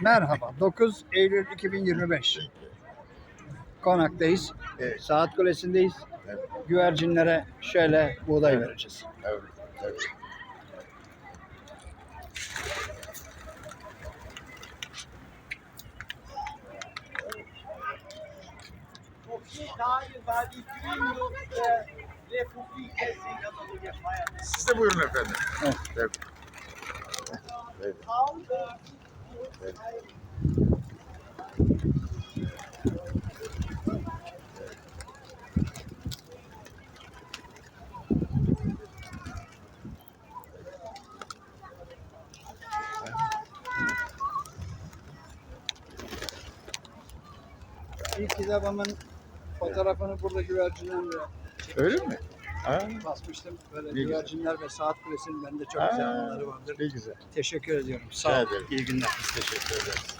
Merhaba. 9 Eylül 2025. Konaktayız. Evet. Saat Kulesi'ndeyiz. Evet. Güvercinlere şöyle buğday vereceğiz. Evet, evet. Siz de buyurun efendim. Evet. Evet. Evet. İlk kitabımın fotoğrafını burada güvercinlerle Öyle mi? Ha, basmıştım. Böyle Ne güvercinler ve Saat Kulesi'nin bende çok Ha, güzel anıları vardır. ne güzel. Teşekkür ediyorum. Sağ Rica olun. ederim. İyi günler. Biz teşekkür ederiz.